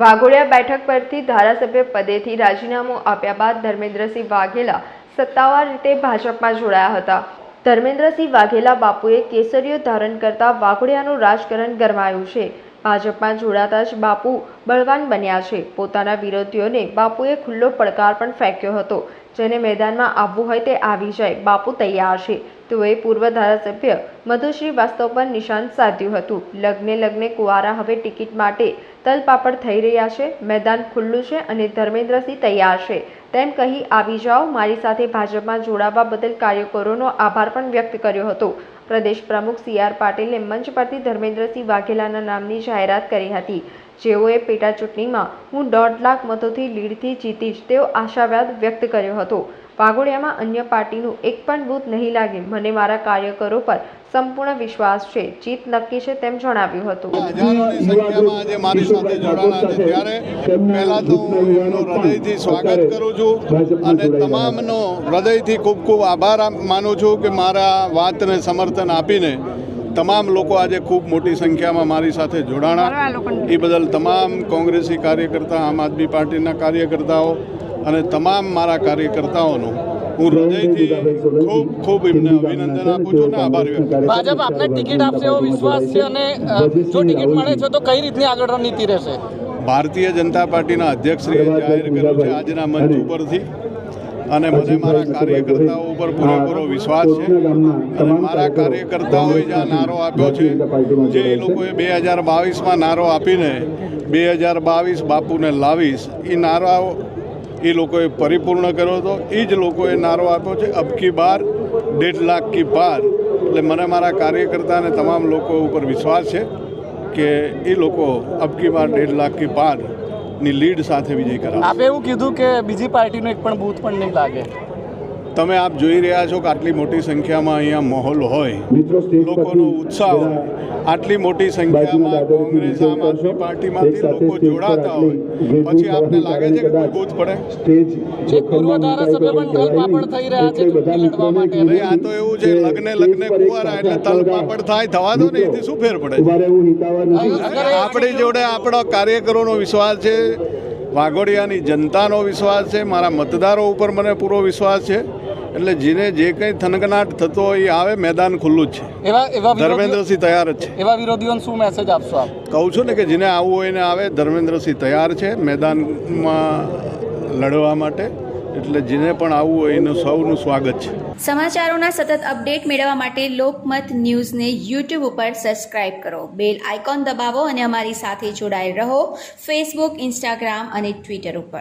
વાઘોડિયા બેઠક પરથી ધારાસભ્ય પદેથી રાજીનામું આપ્યા બાદ ધર્મેન્દ્રસિંહ વાઘેલા સત્તાવાર રીતે ભાજપમાં જોડાયા હતા. ધર્મેન્દ્રસિંહ વાઘેલા બાપુએ કેસરીઓ ધારણ કરતા વાઘોડિયાનું રાજકારણ ગરમાયું છે. ભાજપમાં જોડાતા જ બાપુ બળવાન બન્યા છે. પોતાના વિરોધીઓને બાપુએ ખુલ્લો પડકાર પણ ફેંક્યો હતો. જેને મેદાનમાં આવવું હોય તે આવી જાય. બાપુ તૈયાર છે. તેઓએ પૂર્વ ધારાસભ્ય મધુશ્રી વાસ્તવ પર નિશાન સાધ્યું હતું. લગ્ને લગ્ને કુવારા હવે ટિકિટ માટે તલપાપડ થઈ રહ્યા છે. મેદાન ખુલ્લું છે અને ધર્મેન્દ્રસિંહ તૈયાર છે. તેમ કહી આવી જાઓ. મારી સાથે ભાજપમાં જોડાવા બદલ કાર્યકરોનો આભાર પણ વ્યક્ત કર્યો હતો. પ્રદેશ પ્રમુખ સી આર પાટીલે મંચ પરથી ધર્મેન્દ્રસિંહ વાઘેલાના નામની જાહેરાત કરી હતી. જેઓએ પેટા ચૂંટણીમાં હું દોઢ લાખ મતોથી લીડથી જીતીશ તેવો આશાવાદ વ્યક્ત કર્યો હતો. વાઘોડિયામાં અન્ય પાર્ટીનું એક પણ બૂથ નહીં લાગે. મને મારા કાર્યકરો પર સંપૂર્ણ વિશ્વાસ છે. જીત નક્કી છે તેમ જણાવ્યું હતું. મારી સાથે જોડાણા છે. તો હૃદયથી સ્વાગત કરું છું અને તમામનો હૃદયથી ખૂબ ખૂબ આભાર માનું છું કે મારા વાતને સમર્થન આપીને તમામ લોકો આજે ખૂબ મોટી સંખ્યામાં મારી સાથે જોડાણા. એ બદલ તમામ કોંગ્રેસી કાર્યકર્તા આમ આદમી પાર્ટીના કાર્યકર્તાઓ અને તમામ મારા કાર્યકર્તાઓનો હું હૃદયથી ખૂબ ખૂબ એમને અભિનંદન આપું છું અને આભાર વ્યક્ત ભાજપ આપને ટિકિટ આપશે એવો વિશ્વાસ છે અને જો ટિકિટ મળે છે તો કઈ રીતની આગળ રણનીતિ રહેશે? ભારતીય જનતા પાર્ટીના અધ્યક્ષશ્રીએ જાહેર કર્યું છે આજના મંચ ઉપરથી. અને મને મારા કાર્યકર્તાઓ ઉપર પૂરેપૂરો વિશ્વાસ છે. અને મારા કાર્યકર્તાઓએ જે આ નારો આપ્યો છે જે એ લોકોએ બે હજાર બાવીસમાં નારો આપીને બે હજાર બાવીસ બાપુને લાવીશ. એ નારો એ લોકોએ પરિપૂર્ણ કર્યો હતો. એ જ લોકોએ નારો આપ્યો છે અબકી બાર દેઢ લાખ કી પાર. એટલે મને મારા કાર્યકર્તા અને તમામ લોકો ઉપર વિશ્વાસ છે કે એ લોકો અબકી બાર દેઢ લાખ કી પાર ની લીડ સાથે વિજય કરાવશે. આપે એવું કીધું કે બીજી પાર્ટીનો એક પણ બૂથ પણ નહીં લાગે. તમે આપ જોઈ રહ્યા છો કે આટલી મોટી સંખ્યામાં અહીંયા માહોલ હોય. લોકોનો ઉત્સાહ હોય. આટલી મોટી સંખ્યામાં કોંગ્રેસ આમ આદમી પાર્ટીમાંથી લોકો જોડાતા હોય. પછી આપને લાગે છે કે કોઈ પડે? અરે આ તો એવું છે લગ્ને લગ્ને કુવારા એટલે તલ પાપડ થાય થવા દો ને એથી શું ફેર પડે? આપણી જોડે આપણો કાર્યકરોનો વિશ્વાસ છે વાઘોડિયાની જનતાનો વિશ્વાસ છે મારા મતદારો ઉપર મને પૂરો વિશ્વાસ છે. એટલે જેને જે કંઈ થનગનાટ થતો હોય એ આવે મેદાન ખુલ્લું જ છે. એવા એવા ધર્મેન્દ્રસિંહ તૈયાર જ છે. એવા વિરોધીઓને શું મેસેજ આપશો આપ? કહું છું ને કે જેને આવવું હોય એને આવે ધર્મેન્દ્રસિંહ તૈયાર છે મેદાનમાં લડવા માટે એટલે જેને પણ આવવું હોય એનું સૌનું સ્વાગત છે. સમાચારોના સતત અપડેટ મેળવવા માટે લોકમત ન્યૂઝને યુટ્યુબ ઉપર સબસ્ક્રાઇબ કરો. બેલ આઇકોન દબાવો અને અમારી સાથે જોડાયેલ રહો ફેસબુક ઇન્સ્ટાગ્રામ અને ટ્વિટર ઉપર.